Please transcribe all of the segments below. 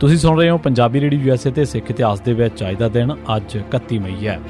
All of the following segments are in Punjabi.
ਤੁਸੀਂ ਸੁਣ ਰਹੇ ਹੋ ਪੰਜਾਬੀ ਰੇਡੀਓ ਯੂਐਸਏ ਤੇ ਸਿੱਖ ਇਤਿਹਾਸ ਦੇ ਵਿੱਚ ਅੱਜ ਦਾ ਦਿਨ, ਅੱਜ 31 ਮਈ ਹੈ।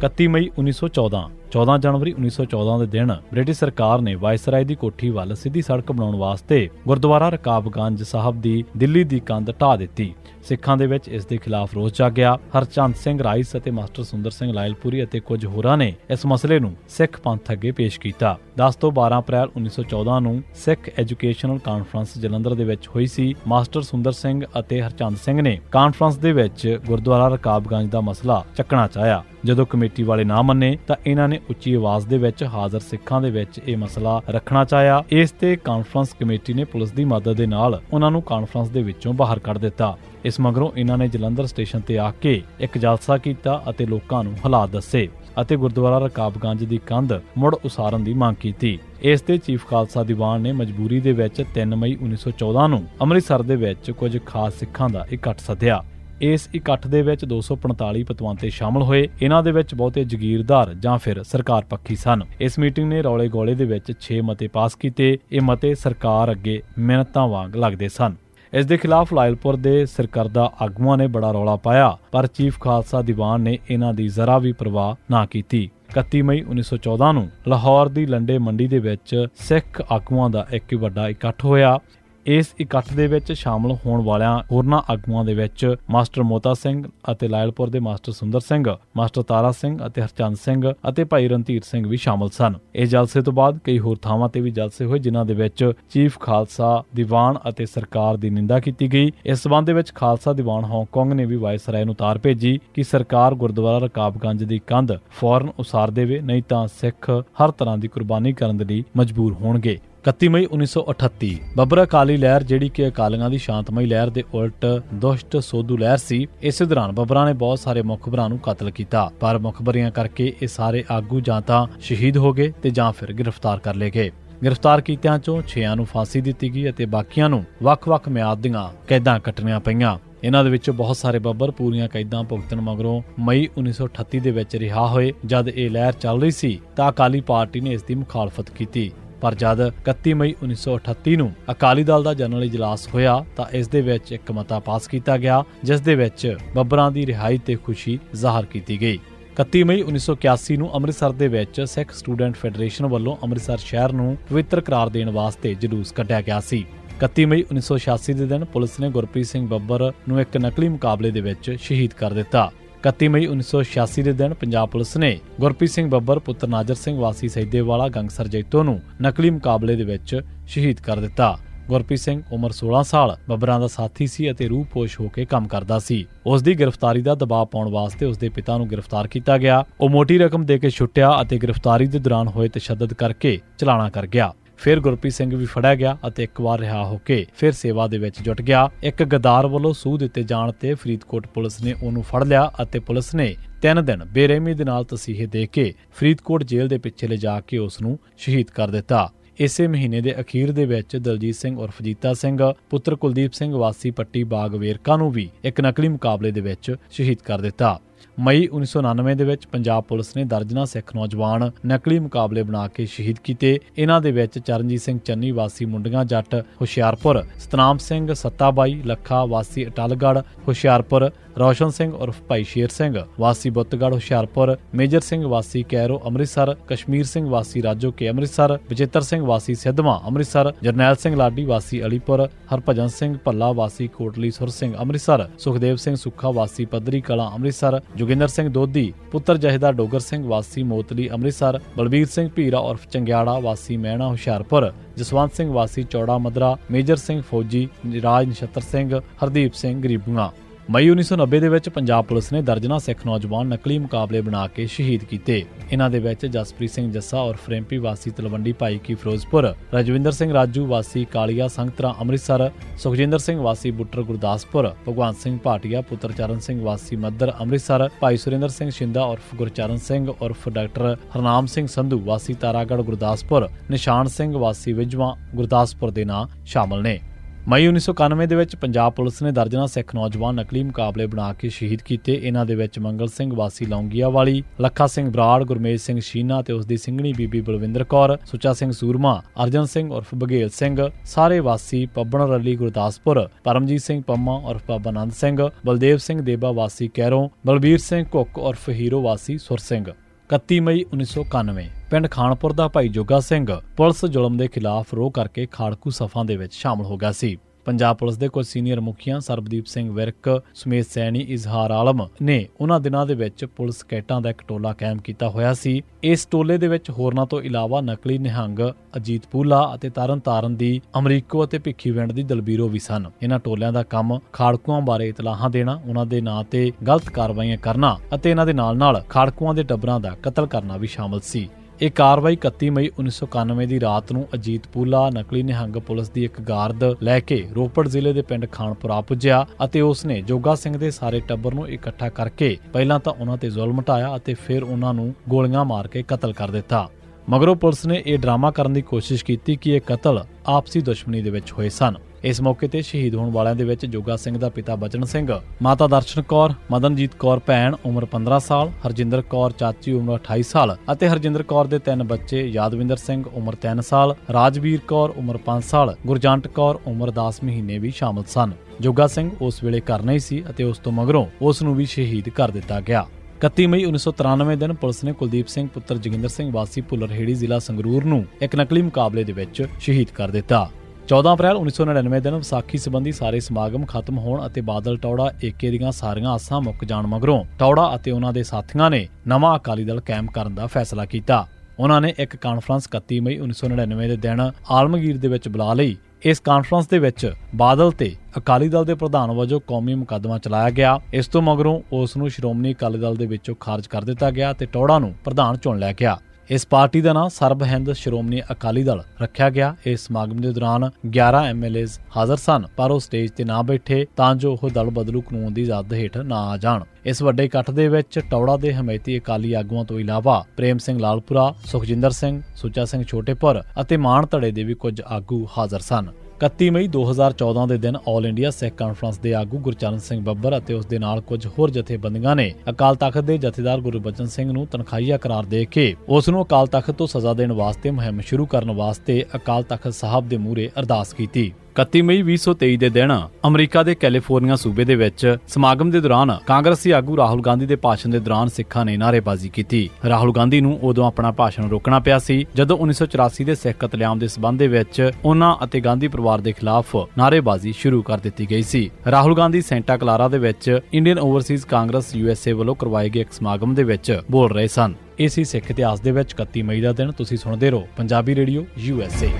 31 ਮਈ 1914 14 ਜਨਵਰੀ 1914 ਦੇ ਦਿਨ ਬ੍ਰਿਟਿਸ਼ ਸਰਕਾਰ ਨੇ ਵਾਇਸਰਾਏ ਦੀ ਕੋਠੀ ਵੱਲ ਸਿੱਧੀ ਸੜਕ ਬਣਾਉਣ ਵਾਸਤੇ ਗੁਰਦੁਆਰਾ ਰਕਾਬਗੰਜ ਸਾਹਿਬ ਦੀ ਦਿੱਲੀ ਦੀ ਕੰਧ ਢਾ ਦਿੱਤੀ। ਸਿੱਖਾਂ ਦੇ ਵਿੱਚ ਇਸ ਦੇ ਖਿਲਾਫ ਰੋਸ ਜਾਗਿਆ। ਹਰਚੰਦ ਸਿੰਘ ਰਾਈਸ ਅਤੇ ਮਾਸਟਰ ਸੁੰਦਰ ਸਿੰਘ ਲਾਇਲਪੁਰੀ ਅਤੇ ਕੁਝ ਹੋਰਾਂ ਨੇ ਇਸ ਮਸਲੇ ਨੂੰ ਸਿੱਖ ਪੰਥ ਅੱਗੇ ਪੇਸ਼ ਕੀਤਾ। 10 ਤੋਂ 12 ਅਪ੍ਰੈਲ 1914 ਨੂੰ ਸਿੱਖ ਐਜੂਕੇਸ਼ਨਲ ਕਾਨਫਰੰਸ ਜਲੰਧਰ ਦੇ ਵਿੱਚ ਹੋਈ ਸੀ। ਮਾਸਟਰ ਸੁੰਦਰ ਸਿੰਘ ਅਤੇ ਹਰਚੰਦ ਸਿੰਘ ਨੇ ਕਾਨਫਰੰਸ ਦੇ ਵਿੱਚ ਗੁਰਦੁਆਰਾ ਰਕਾਬਗੰਜ ਦਾ ਮਸਲਾ ਚੱਕਣਾ ਚਾਹਿਆ। ਜਦੋਂ ਕਮੇਟੀ ਵਾਲੇ ਨਾ ਮੰਨੇ, ਤਾਂ ਇਹਨਾਂ ਨੇ ਉੱਚੀ ਆਵਾਜ਼ ਦੇ ਵਿੱਚ ਹਾਜ਼ਰ ਸਿੱਖਾਂ ਦੇ ਵਿੱਚ ਇਹ ਮਸਲਾ ਰੱਖਣਾ ਚਾਹਿਆ। ਇਸ ਤੇ ਕਾਨਫਰੰਸ ਕਮੇਟੀ ਨੇ ਪੁਲਿਸ ਦੀ ਮਦਦ ਦੇ ਨਾਲ ਉਹਨਾਂ ਨੂੰ ਕਾਨਫਰੰਸ ਦੇ ਵਿੱਚੋਂ ਬਾਹਰ ਕੱਢ ਦਿੱਤਾ। ਇਸ ਮਗਰੋਂ ਇਹਨਾਂ ਨੇ ਜਲੰਧਰ ਸਟੇਸ਼ਨ ਤੇ ਆ ਕੇ ਇੱਕ ਜਲਸਾ ਕੀਤਾ ਅਤੇ ਲੋਕਾਂ ਨੂੰ ਹਾਲਾਤ ਦੱਸੇ ਅਤੇ ਗੁਰਦੁਆਰਾ ਰਕਾਬਗੰਜ ਦੀ ਕੰਧ ਮੁੜ ਉਸਾਰਨ ਦੀ ਮੰਗ ਕੀਤੀ। ਇਸ ਤੇ ਚੀਫ ਖਾਲਸਾ ਦੀਵਾਨ ਨੇ ਮਜਬੂਰੀ ਦੇ ਵਿੱਚ 3 ਮਈ 1914 ਨੂੰ ਅੰਮ੍ਰਿਤਸਰ ਦੇ ਵਿੱਚ ਕੁਝ ਖਾਸ ਸਿੱਖਾਂ ਦਾ ਇਕੱਠ ਸੱਦਿਆ। ਇਸ ਇਕੱਠ ਦੇ ਵਿੱਚ 245 ਪਤਵੰਤੇ ਸ਼ਾਮਲ ਹੋਏ। ਇਹਨਾਂ ਦੇ ਵਿੱਚ ਬਹੁਤੇ ਜ਼ਗੀਰਦਾਰ ਜਾਂ ਫਿਰ ਸਰਕਾਰ ਪੱਖੀ ਸਨ। ਇਸ ਮੀਟਿੰਗ ਨੇ ਰੌਲੇ ਗੋਲੇ ਦੇ ਵਿੱਚ 6 ਮਤੇ ਪਾਸ ਕੀਤੇ। ਇਹ ਮਤੇ ਸਰਕਾਰ ਅੱਗੇ ਮਿਹਨਤਾਂ ਵਾਂਗ ਲੱਗਦੇ ਸਨ। ਇਸ ਦੇ ਖਿਲਾਫ ਲਾਇਲਪੁਰ ਦੇ ਸਰਕਰਦਾ ਆਗੂਆਂ ਨੇ ਬੜਾ ਰੌਲਾ ਪਾਇਆ, ਪਰ ਚੀਫ ਖਾਲਸਾ ਦੀਵਾਨ ਨੇ ਇਹਨਾਂ ਦੀ ਜ਼ਰਾ ਵੀ ਪਰਵਾਹ ਨਾ ਕੀਤੀ। 31 ਮਈ 1914 ਨੂੰ ਲਾਹੌਰ ਦੀ ਲੰਡੇ ਮੰਡੀ ਦੇ ਵਿੱਚ ਸਿੱਖ ਆਗੂਆਂ ਦਾ ਇੱਕ ਵੱਡਾ ਇਕੱਠ ਹੋਇਆ। ਇਸ ਇਕੱਠ ਦੇ ਵਿੱਚ ਸ਼ਾਮਲ ਹੋਣ ਵਾਲਿਆਂ ਹੋਰਨਾਂ ਆਗੂਆਂ ਦੇ ਵਿੱਚ ਮਾਸਟਰ ਮੋਤਾ ਸਿੰਘ ਅਤੇ ਲਾਇਲਪੁਰ ਦੇ ਮਾਸਟਰ ਸੁੰਦਰ ਸਿੰਘ, ਮਾਸਟਰ ਤਾਰਾ ਸਿੰਘ ਅਤੇ ਹਰਚੰਦ ਸਿੰਘ ਅਤੇ ਭਾਈ ਰਣਧੀਰ ਸਿੰਘ ਵੀ ਸ਼ਾਮਲ ਸਨ। ਇਹ ਜਲਸੇ ਤੋਂ ਬਾਅਦ ਕਈ ਹੋਰ ਥਾਵਾਂ ਤੇ ਵੀ ਜਲਸੇ ਹੋਏ, ਜਿਨ੍ਹਾਂ ਦੇ ਵਿੱਚ ਚੀਫ ਖਾਲਸਾ ਦੀਵਾਨ ਅਤੇ ਸਰਕਾਰ ਦੀ ਨਿੰਦਾ ਕੀਤੀ ਗਈ। ਇਸ ਸਬੰਧ ਦੇ ਵਿੱਚ ਖਾਲਸਾ ਦੀਵਾਨ ਹਾਂਗਕਾਂਗ ਨੇ ਵੀ ਵਾਇਸਰਾਏ ਨੂੰ ਤਾਰ ਭੇਜੀ ਕਿ ਸਰਕਾਰ ਗੁਰਦੁਆਰਾ ਰਕਾਬਗੰਜ ਦੀ ਕੰਧ ਫੌਰਨ ਉਸਾਰ ਦੇਵੇ, ਨਹੀਂ ਤਾਂ ਸਿੱਖ ਹਰ ਤਰ੍ਹਾਂ ਦੀ ਕੁਰਬਾਨੀ ਕਰਨ ਦੇ ਲਈ ਮਜਬੂਰ ਹੋਣਗੇ। 31 ਮਈ 1938 ਬੱਬਰ ਅਕਾਲੀ ਲਹਿਰ ਜਿਹੜੀ ਕਿ ਅਕਾਲੀਆਂ ਦੀ ਸ਼ਾਂਤਮਈ ਲਹਿਰ ਦੇ ਉਲਟ ਦੁਸ਼ਟ ਸੋਧੂ ਲਹਿਰ ਸੀ, ਇਸੇ ਦੌਰਾਨ ਬੱਬਰਾਂ ਨੇ ਬਹੁਤ ਸਾਰੇ ਮੁਖਬਰਾਂ ਨੂੰ ਕਤਲ ਕੀਤਾ, ਪਰ ਮੁਖਬਰੀਆਂ ਕਰਕੇ ਇਹ ਸਾਰੇ ਆਗੂ ਜਾਂ ਤਾਂ ਸ਼ਹੀਦ ਹੋ ਗਏ ਤੇ ਜਾਂ ਫਿਰ ਗ੍ਰਿਫਤਾਰ ਕਰ ਲਏ ਗਏ। ਗ੍ਰਿਫਤਾਰ ਕੀਤਿਆਂ ਚੋਂ 6 ਨੂੰ ਫਾਂਸੀ ਦਿੱਤੀ ਗਈ ਅਤੇ ਬਾਕੀਆਂ ਨੂੰ ਵੱਖ-ਵੱਖ ਮਿਆਦ ਦੀਆਂ ਕੈਦਾਂ ਕੱਟਣੀਆਂ ਪਈਆਂ। ਇਹਨਾਂ ਦੇ ਵਿੱਚ ਬਹੁਤ ਸਾਰੇ ਬੱਬਰ ਪੂਰੀਆਂ ਕੈਦਾਂ ਭੁਗਤਣ ਮਗਰੋਂ ਮਈ 1938 ਦੇ ਵਿੱਚ ਰਿਹਾ ਹੋਏ, ਜਦ ਇਹ ਲਹਿਰ ਚੱਲ ਰਹੀ ਸੀ, ਤਾਂ ਅਕਾਲੀ ਪਾਰਟੀ ਨੇ ਇਸ ਦੀ ਮੁਖਾਲਫਤ ਕੀਤੀ। ਪਰ ਜਦ 31 ਮਈ 1938 ਨੂੰ ਅਕਾਲੀ ਦਲ ਦਾ ਜਨਰਲ ਇਜਲਾਸ ਹੋਇਆ ਤਾਂ ਇਸ ਦੇ ਵਿੱਚ ਇੱਕ ਮਤਾ ਪਾਸ ਕੀਤਾ ਗਿਆ, ਜਿਸ ਦੇ ਵਿੱਚ ਬੱਬਰਾਂ ਦੀ ਰਿਹਾਈ ਤੇ ਖੁਸ਼ੀ ਜ਼ਾਹਰ ਕੀਤੀ ਗਈ। 31 ਮਈ 1981 ਨੂੰ ਅੰਮ੍ਰਿਤਸਰ ਦੇ ਵਿੱਚ ਸਿੱਖ ਸਟੂਡੈਂਟ ਫੈਡਰੇਸ਼ਨ ਵੱਲੋਂ ਅੰਮ੍ਰਿਤਸਰ ਸ਼ਹਿਰ ਨੂੰ ਪਵਿੱਤਰ ਕਰਾਰ ਦੇਣ ਵਾਸਤੇ ਜਲੂਸ ਕੱਢਿਆ ਗਿਆ ਸੀ। 31 ਮਈ 1986 ਦੇ ਦਿਨ ਪੁਲਿਸ ਨੇ ਗੁਰਪ੍ਰੀਤ ਸਿੰਘ ਬੱਬਰ ਨੂੰ ਇੱਕ ਨਕਲੀ ਮੁਕਾਬਲੇ ਦੇ ਵਿੱਚ ਸ਼ਹੀਦ ਕਰ ਦਿੱਤਾ। 31 ਮਈ 1986 ਦੇ ਦਿਨ ਪੰਜਾਬ ਪੁਲਿਸ ਨੇ ਗੁਰਪ੍ਰੀਤ ਸਿੰਘ ਬੱਬਰ, ਪੁੱਤਰ ਨਾਜਰ ਸਿੰਘ, ਵਾਸੀ ਸੈਦੇਵਾਲਾ ਗੰਗਸਰ ਜੈਤੋ ਨੂੰ ਨਕਲੀ ਮੁਕਾਬਲੇ ਦੇ ਵਿੱਚ ਸ਼ਹੀਦ ਕਰ ਦਿੱਤਾ। ਗੁਰਪ੍ਰੀਤ ਸਿੰਘ ਉਮਰ 16 ਸਾਲ, ਬੱਬਰਾਂ ਦਾ ਸਾਥੀ ਸੀ ਅਤੇ ਰੂਪੋਸ਼ ਹੋ ਕੇ ਕੰਮ ਕਰਦਾ ਸੀ। ਉਸ ਦੀ ਗ੍ਰਿਫਤਾਰੀ ਦਾ ਦਬਾਅ ਪਾਉਣ ਵਾਸਤੇ ਉਸ ਦੇ ਪਿਤਾ ਨੂੰ ਗ੍ਰਿਫਤਾਰ ਕੀਤਾ ਗਿਆ। ਉਹ ਮੋਟੀ ਰਕਮ ਦੇ ਕੇ ਛੁੱਟਿਆ ਅਤੇ ਗ੍ਰਿਫਤਾਰੀ ਦੇ ਦੌਰਾਨ ਹੋਏ ਤਸ਼ੱਦਦ ਕਰਕੇ ਚਲਾਣਾ ਕਰ ਗਿਆ। ਫਿਰ ਗੁਰਪ੍ਰੀਤ ਸਿੰਘ ਵੀ ਫੜਿਆ ਗਿਆ ਅਤੇ ਇੱਕ ਵਾਰ ਰਿਹਾ ਹੋ ਕੇ ਫਿਰ ਸੇਵਾ ਦੇ ਵਿੱਚ ਜੁਟ ਗਿਆ। ਇੱਕ ਗਦਾਰ ਵੱਲੋਂ ਸੂਹ ਦਿੱਤੇ ਜਾਣ ਤੇ ਫਰੀਦਕੋਟ ਪੁਲਿਸ ਨੇ ਉਹਨੂੰ ਫੜ ਲਿਆ ਅਤੇ ਪੁਲਿਸ ਨੇ ਤਿੰਨ ਦਿਨ ਬੇਰਹਿਮੀ ਦੇ ਨਾਲ ਤਸੀਹੇ ਦੇ ਕੇ ਫਰੀਦਕੋਟ ਜੇਲ੍ਹ ਦੇ ਪਿੱਛੇ ਲਿਜਾ ਕੇ ਉਸ ਨੂੰ ਸ਼ਹੀਦ ਕਰ ਦਿੱਤਾ। ਇਸੇ ਮਹੀਨੇ ਦੇ ਅਖੀਰ ਦੇ ਵਿੱਚ ਦਲਜੀਤ ਸਿੰਘ ਉਰਫ ਜੀਤਾ ਸਿੰਘ, ਪੁੱਤਰ ਕੁਲਦੀਪ ਸਿੰਘ ਵਾਸੀ ਪੱਟੀ ਬਾਗ ਵੇਰਕਾ ਨੂੰ ਵੀ ਇੱਕ ਨਕਲੀ ਮੁਕਾਬਲੇ ਦੇ ਵਿੱਚ ਸ਼ਹੀਦ ਕਰ ਦਿੱਤਾ। ਮਈ 1999 ਦੇ ਵਿੱਚ ਪੰਜਾਬ ਪੁਲਿਸ ਨੇ ਦਰਜਨਾ ਸਿੱਖ ਨੌਜਵਾਨ ਨਕਲੀ ਮੁਕਾਬਲੇ ਬਣਾ ਕੇ ਸ਼ਹੀਦ ਕੀਤੇ। ਇਹਨਾਂ ਦੇ ਵਿੱਚ ਚਰਨਜੀਤ ਸਿੰਘ ਚੰਨੀ ਵਾਸੀ ਮੁੰਡੀਆਂ ਜੱਟ ਹੁਸ਼ਿਆਰਪੁਰ, ਸਤਨਾਮ ਸਿੰਘ ਸੱਤਾਬਾਈ ਲੱਖਾ ਵਾਸੀ ਅਟਲਗੜ ਹੁਸ਼ਿਆਰਪੁਰ ਰੌਸ਼ਨ ਸਿੰਘ ਉਰਫ ਭਾਈ ਸ਼ੇਰ ਸਿੰਘ, ਵਾਸੀ ਬੁੱਤਗੜ ਹੁਸ਼ਿਆਰਪੁਰ, ਮੇਜਰ ਸਿੰਘ ਵਾਸੀ ਕੈਰੋ, ਅੰਮ੍ਰਿਤਸਰ, ਕਸ਼ਮੀਰ ਸਿੰਘ ਵਾਸੀ ਰਾਜੋਕੇ ਅੰਮ੍ਰਿਤਸਰ ਬਚੇਤਰ ਸਿੰਘ ਵਾਸੀ ਸਿੱਧਵਾਂ ਅੰਮ੍ਰਿਤਸਰ, ਜਰਨੈਲ ਸਿੰਘ ਲਾਡੀ ਵਾਸੀ ਅਲੀਪੁਰ, ਹਰਭਜਨ ਸਿੰਘ ਭੱਲਾ ਵਾਸੀ ਕੋਟਲੀ ਸੁਰ ਸਿੰਘ ਅੰਮ੍ਰਿਤਸਰ, ਸੁਖਦੇਵ ਸਿੰਘ ਸੁੱਖਾ ਵਾਸੀ ਪੱਧਰੀ ਕਲਾਂ ਅੰਮ੍ਰਿਤਸਰ, ਜੋਗਿੰਦਰ ਸਿੰਘ ਦੋਧੀ, ਪੁੱਤਰ ਜਹੇਦਾਰ ਡੋਗਰ ਸਿੰਘ ਵਾਸੀ ਮੋਤਲੀ ਅੰਮ੍ਰਿਤਸਰ, ਬਲਬੀਰ ਸਿੰਘ ਭੀਰਾ ਉਰਫ ਚੰਗਿਆੜਾ ਵਾਸੀ ਮਹਿਣਾ ਹੁਸ਼ਿਆਰਪੁਰ, ਜਸਵੰਤ ਸਿੰਘ ਵਾਸੀ ਚੌੜਾ ਮਦਰਾ, ਮੇਜਰ ਸਿੰਘ ਫੌਜੀ ਰਾਜ ਨਛੱਤਰ ਸਿੰਘ, ਹਰਦੀਪ ਸਿੰਘ ਗਰੀਬੂਆਂ। ਮਈ 1990 ਦੇ ਵਿੱਚ ਪੰਜਾਬ ਪੁਲਿਸ ਨੇ ਦਰਜਨਾ ਸਿੱਖ ਨੌਜਵਾਨ ਨਕਲੀ ਮੁਕਾਬਲੇ ਬਣਾ ਕੇ ਸ਼ਹੀਦ ਕੀਤੇ। ਇਹਨਾਂ ਦੇ ਵਿੱਚ ਜਸਪ੍ਰੀਤ ਸਿੰਘ ਜੱਸਾ ਔਰ ਫਰੈਂਪੀ ਵਾਸੀ ਤਲਵੰਡੀ ਭਾਈ ਕੀ ਫਿਰੋਜ਼ਪੁਰ, ਰਜਵਿੰਦਰ ਸਿੰਘ ਰਾਜੂ ਵਾਸੀ ਕਾਲੀਆ ਸੰਗਤਰਾ ਅੰਮ੍ਰਿਤਸਰ, ਸੁਖਜਿੰਦਰ ਸਿੰਘ ਵਾਸੀ ਬੁੱਟਰ ਗੁਰਦਾਸਪੁਰ, ਭਗਵੰਤ ਸਿੰਘ ਭਾਟੀਆ, ਪੁੱਤਰ ਚਰਨ ਸਿੰਘ ਵਾਸੀ ਮੱਦਰ ਅੰਮ੍ਰਿਤਸਰ, ਭਾਈ ਸੁਰਿੰਦਰ ਸਿੰਘ ਸ਼ਿੰਦਾ ਉਰਫ ਗੁਰਚਰਨ ਸਿੰਘ ਉਰਫ ਡਾਕਟਰ ਹਰਨਾਮ ਸਿੰਘ ਸੰਧੂ ਵਾਸੀ ਤਾਰਾਗੜ ਗੁਰਦਾਸਪੁਰ, ਨਿਸ਼ਾਨ ਸਿੰਘ ਵਾਸੀ ਵਿਜਵਾ ਗੁਰਦਾਸਪੁਰ ਦੇ ਨਾਂ ਸ਼ਾਮਲ ਨੇ। ਮਈ 1991 ਦੇ ਵਿੱਚ ਪੰਜਾਬ ਪੁਲਿਸ ਨੇ ਦਰਜਨਾਂ ਸਿੱਖ ਨੌਜਵਾਨ ਨਕਲੀ ਮੁਕਾਬਲੇ ਬਣਾ ਕੇ ਸ਼ਹੀਦ ਕੀਤੇ। ਇਹਨਾਂ ਦੇ ਵਿੱਚ ਮੰਗਲ ਸਿੰਘ, ਵਾਸੀ ਲੌਂਗੀਆ ਵਾਲੀ ਲੱਖਾ ਸਿੰਘ ਬਰਾੜ, ਗੁਰਮੇਜ ਸਿੰਘ ਸ਼ੀਨਾ ਤੇ ਉਸ ਦੀ ਸਿੰਘਣੀ ਬੀਬੀ ਬਲਵਿੰਦਰ ਕੌਰ, ਸੁੱਚਾ ਸਿੰਘ ਸੂਰਮਾ, ਅਰਜਨ ਸਿੰਘ ਉਰਫ ਬਘੇਲ ਸਿੰਘ, ਸਾਰੇ ਵਾਸੀ ਪੱਬਣ ਰੱਲੀ ਗੁਰਦਾਸਪੁਰ, ਪਰਮਜੀਤ ਸਿੰਘ ਪੰਮਾ ਉਰਫ ਬਾਬਾ ਆਨੰਦ ਸਿੰਘ, ਬਲਦੇਵ ਸਿੰਘ ਦੇਬਾ ਵਾਸੀ ਕੈਰੋਂ, ਬਲਬੀਰ ਸਿੰਘ ਕੁੱਕ ਉਰਫ ਹੀਰੋ ਵਾਸੀ ਸੁਰ ਸਿੰਘ। 31 ਮਈ 1991 ਪਿੰਡ ਖਾਨਪੁਰ ਦਾ ਭਾਈ ਜੋਗਾ ਸਿੰਘ ਪੁਲਿਸ ਜ਼ੁਲਮ ਦੇ ਖਿਲਾਫ ਰੋਹ ਕਰਕੇ ਖਾੜਕੂ ਸਫਾਂ ਦੇ ਵਿੱਚ ਸ਼ਾਮਲ ਹੋ ਗਿਆ ਸੀ। ਪੰਜਾਬ ਪੁਲਿਸ ਦੇ ਕੁਝ ਸੀਨੀਅਰ ਮੁਖੀਆਂ ਸਰਬਦੀਪ ਸਿੰਘ ਵਿਰਕ ਸਮੇਤ ਸੈਣੀ, ਇਜ਼ਹਾਰ ਆਲਮ ਨੇ ਉਹਨਾਂ ਦਿਨਾਂ ਦੇ ਵਿੱਚ ਪੁਲਿਸ ਕੈਟਾਂ ਦਾ ਇੱਕ ਟੋਲਾ ਕਾਇਮ ਕੀਤਾ ਹੋਇਆ ਸੀ। ਇਸ ਟੋਲੇ ਦੇ ਵਿੱਚ ਹੋਰਨਾਂ ਤੋਂ ਇਲਾਵਾ ਨਕਲੀ ਨਿਹੰਗ, ਅਜੀਤ ਪੂਲਾ ਅਤੇ ਤਰਨ ਤਾਰਨ ਦੀ ਅਮਰੀਕੋ ਅਤੇ ਭਿੱਖੀਵਿੰਡ ਦੀ ਦਲਬੀਰੋ ਵੀ ਸਨ। ਇਹਨਾਂ ਟੋਲਿਆਂ ਦਾ ਕੰਮ ਖਾੜਕੂਆਂ ਬਾਰੇ ਇਤਲਾਹਾਂ ਦੇਣਾ, ਉਹਨਾਂ ਦੇ ਨਾਂ ਤੇ ਗਲਤ ਕਾਰਵਾਈਆਂ ਕਰਨਾ ਅਤੇ ਇਹਨਾਂ ਦੇ ਨਾਲ-ਨਾਲ ਖਾੜਕੂਆਂ ਦੇ ਟੱਬਰਾਂ ਦਾ ਕਤਲ ਕਰਨਾ ਵੀ ਸ਼ਾਮਲ ਸੀ। ਇਹ ਕਾਰਵਾਈ 31 ਮਈ 1991 ਦੀ ਰਾਤ ਨੂੰ ਅਜੀਤ ਪੂਲਾ ਨਕਲੀ ਨਿਹੰਗ ਪੁਲਿਸ ਦੀ ਇੱਕ ਗਾਰਦ ਲੈ ਕੇ ਰੋਪੜ ਜ਼ਿਲ੍ਹੇ ਦੇ ਪਿੰਡ ਖਾਨਪੁਰ ਪੁੱਜਿਆ ਅਤੇ ਉਸ ਨੇ ਜੋਗਾ ਸਿੰਘ ਦੇ ਸਾਰੇ ਟੱਬਰ ਨੂੰ ਇਕੱਠਾ ਕਰਕੇ ਪਹਿਲਾਂ ਤਾਂ ਉਹਨਾਂ ਤੇ ਜ਼ੁਲਮ ਢਾਇਆ ਅਤੇ ਫਿਰ ਉਹਨਾਂ ਨੂੰ ਗੋਲੀਆਂ ਮਾਰ ਕੇ ਕਤਲ ਕਰ ਦਿੱਤਾ। ਮਗਰੋਂ ਪੁਲਿਸ ਨੇ ਇਹ ਡਰਾਮਾ ਕਰਨ ਦੀ ਕੋਸ਼ਿਸ਼ ਕੀਤੀ ਕਿ ਇਹ ਕਤਲ ਆਪਸੀ ਦੁਸ਼ਮਣੀ ਦੇ ਵਿੱਚ ਹੋਏ ਸਨ। ਇਸ ਮੌਕੇ ਤੇ ਸ਼ਹੀਦ ਹੋਣ ਵਾਲਿਆਂ ਦੇ ਵਿੱਚ ਜੋਗਾ ਸਿੰਘ ਦਾ ਪਿਤਾ ਬਚਨ ਸਿੰਘ, ਮਾਤਾ ਦਰਸ਼ਨ ਕੌਰ, ਮਦਨਜੀਤ ਕੌਰ ਭੈਣ ਉਮਰ 15 ਸਾਲ, ਹਰਜਿੰਦਰ ਕੌਰ ਚਾਚੀ ਉਮਰ 28 ਸਾਲ ਅਤੇ ਹਰਜਿੰਦਰ ਕੌਰ ਦੇ ਤਿੰਨ ਬੱਚੇ ਯਾਦਵਿੰਦਰ ਸਿੰਘ ਉਮਰ 3 ਸਾਲ, ਰਾਜਵੀਰ ਕੌਰ ਉਮਰ 5 ਸਾਲ, ਗੁਰਜੰਟ ਕੌਰ ਉਮਰ 10 ਮਹੀਨੇ ਵੀ ਸ਼ਾਮਲ ਸਨ। ਜੋਗਾ ਸਿੰਘ ਉਸ ਵੇਲੇ ਘਰ ਨਹੀਂ ਸੀ ਅਤੇ ਉਸ ਤੋਂ ਮਗਰੋਂ ਉਸ ਨੂੰ ਵੀ ਸ਼ਹੀਦ ਕਰ ਦਿੱਤਾ ਗਿਆ। 31 ਮਈ 1993 ਦਿਨ ਪੁਲਿਸ ਨੇ ਕੁਲਦੀਪ ਸਿੰਘ ਪੁੱਤਰ ਜਗਿੰਦਰ ਸਿੰਘ ਵਾਸੀ ਭੁੱਲਰਹੇੜੀ ਜ਼ਿਲ੍ਹਾ ਸੰਗਰੂਰ ਨੂੰ ਇੱਕ ਨਕਲੀ ਮੁਕਾਬਲੇ ਦੇ ਵਿੱਚ ਸ਼ਹੀਦ ਕਰ ਦਿੱਤਾ। 14 ਅਪ੍ਰੈਲ 1999 ਦਿਨ ਵਿਸਾਖੀ ਸੰਬੰਧੀ ਸਾਰੇ ਸਮਾਗਮ ਖਤਮ ਹੋਣ ਅਤੇ ਬਾਦਲ ਟੌੜਾ ਏਕੇ ਦੀਆਂ ਸਾਰੀਆਂ ਆਸਾਂ ਮੁੱਕ ਜਾਣ ਮਗਰੋਂ ਟੌੜਾ ਅਤੇ ਉਹਨਾਂ ਦੇ ਸਾਥੀਆਂ ਨੇ ਨਵਾਂ ਅਕਾਲੀ ਦਲ ਕਾਇਮ ਕਰਨ ਦਾ ਫੈਸਲਾ ਕੀਤਾ। ਉਹਨਾਂ ਨੇ ਇੱਕ ਕਾਨਫਰੰਸ 31 ਮਈ 1999 ਦੇ ਦਿਨ ਆਲਮਗੀਰ ਦੇ ਵਿੱਚ ਬੁਲਾ ਲਈ। ਇਸ ਕਾਨਫਰੰਸ ਦੇ ਵਿੱਚ ਬਾਦਲ ਤੇ ਅਕਾਲੀ ਦਲ ਦੇ ਪ੍ਰਧਾਨ ਵਜੋਂ ਕੌਮੀ ਮੁਕੱਦਮਾ ਚਲਾਇਆ ਗਿਆ। ਇਸ ਤੋਂ ਮਗਰੋਂ ਉਸ ਨੂੰ ਸ਼੍ਰੋਮਣੀ ਅਕਾਲੀ ਦਲ ਦੇ ਵਿੱਚੋਂ ਖਾਰਜ ਕਰ ਦਿੱਤਾ ਗਿਆ ਤੇ ਟੌੜਾ ਨੂੰ ਪ੍ਰਧਾਨ ਚੁਣ ਲਿਆ ਗਿਆ। ਇਸ ਪਾਰਟੀ ਦਾ ਨਾਂ ਸਰਬ ਹਿੰਦ ਸ਼੍ਰੋਮਣੀ ਅਕਾਲੀ ਦਲ ਰੱਖਿਆ ਗਿਆ। ਇਸ ਸਮਾਗਮ ਦੇ ਦੌਰਾਨ 11 ਐਮਐਲਏਜ਼ ਹਾਜ਼ਰ ਸਨ, ਪਰ ਉਹ ਸਟੇਜ ਤੇ ਨਾ ਬੈਠੇ ਤਾਂ ਜੋ ਉਹ ਦਲ ਬਦਲੂ, ਕਾਨੂੰਨ ਦੀ ਜ਼ਦ ਹੇਠ ਨਾ ਆ ਜਾਣ। ਇਸ ਵੱਡੇ ਇਕੱਠ ਦੇ ਵਿੱਚ ਟੌੜਾ ਦੇ ਹਮਾਇਤੀ ਅਕਾਲੀ ਆਗੂਆਂ ਤੋਂ ਇਲਾਵਾ ਪ੍ਰੇਮ ਸਿੰਘ ਲਾਲਪੁਰਾ, ਸੁਖਜਿੰਦਰ ਸਿੰਘ, ਸੁੱਚਾ ਸਿੰਘ ਛੋਟੇਪੁਰ ਅਤੇ ਮਾਨ ਧੜੇ ਦੇ ਵੀ ਕੁਝ ਆਗੂ ਹਾਜ਼ਰ ਸਨ। 31 ਮਈ 2014 ਦੇ ਦਿਨ ਆਲ ਇੰਡੀਆ ਸਿੱਖ ਕਾਨਫਰੰਸ ਦੇ ਆਗੂ ਗੁਰਚਰਨ ਸਿੰਘ ਬੱਬਰ ਅਤੇ ਉਸ ਦੇ ਨਾਲ ਕੁਝ ਹੋਰ ਜਥੇਬੰਦੀਆਂ ਨੇ ਅਕਾਲ ਤਖਤ ਦੇ ਜਥੇਦਾਰ ਗੁਰਬਚਨ ਸਿੰਘ ਨੂੰ ਤਨਖਾਹੀਆ ਕਰਾਰ ਦੇ ਕੇ ਉਸ ਨੂੰ ਅਕਾਲ ਤਖਤ ਤੋਂ ਸਜ਼ਾ ਦੇਣ ਵਾਸਤੇ ਮੁਹਿੰਮ ਸ਼ੁਰੂ ਕਰਨ ਵਾਸਤੇ ਅਕਾਲ ਤਖਤ ਸਾਹਿਬ ਦੇ ਮੂਹਰੇ ਅਰਦਾਸ ਕੀਤੀ। 31 ਮਈ 2023 ਦੇ ਦਿਨ ਅਮਰੀਕਾ ਦੇ ਕੈਲੀਫੋਰਨੀਆ ਸੂਬੇ ਦੇ ਵਿੱਚ ਸਮਾਗਮ ਦੇ ਦੌਰਾਨ ਕਾਂਗਰਸੀ ਆਗੂ ਰਾਹੁਲ ਗਾਂਧੀ ਦੇ ਭਾਸ਼ਣ ਦੇ ਦੌਰਾਨ ਸਿੱਖਾਂ ਨੇ ਨਾਅਰੇਬਾਜ਼ੀ ਕੀਤੀ। ਰਾਹੁਲ ਗਾਂਧੀ ਨੂੰ ਉਦੋਂ ਆਪਣਾ ਭਾਸ਼ਣ ਰੋਕਣਾ ਪਿਆ ਸੀ, ਜਦੋਂ 1984 ਦੇ ਸਿੱਖ ਕਤਲੇਆਮ ਦੇ ਸਬੰਧ ਦੇ ਵਿੱਚ ਉਹਨਾਂ ਅਤੇ ਗਾਂਧੀ ਪਰਿਵਾਰ ਦੇ ਖਿਲਾਫ ਨਾਅਰੇਬਾਜ਼ੀ ਸ਼ੁਰੂ ਕਰ ਦਿੱਤੀ ਗਈ ਸੀ। ਰਾਹੁਲ ਗਾਂਧੀ ਸੈਂਟਾ ਕਲਾਰਾ ਦੇ ਵਿੱਚ ਇੰਡੀਅਨ ਓਵਰਸੀਜ਼ ਕਾਂਗਰਸ ਯੂਐਸਏ ਵੱਲੋਂ ਕਰਵਾਏ ਗਏ ਇੱਕ ਸਮਾਗਮ ਦੇ ਵਿੱਚ ਬੋਲ ਰਹੇ ਸਨ। ਇਹ ਸਿੱਖ ਇਤਿਹਾਸ ਦੇ ਵਿੱਚ 31 ਮਈ ਦਾ ਦਿਨ, ਤੁਸੀਂ ਸੁਣਦੇ ਰਹੋ ਪੰਜਾਬੀ ਰੇਡੀਓ ਯੂਐਸਏ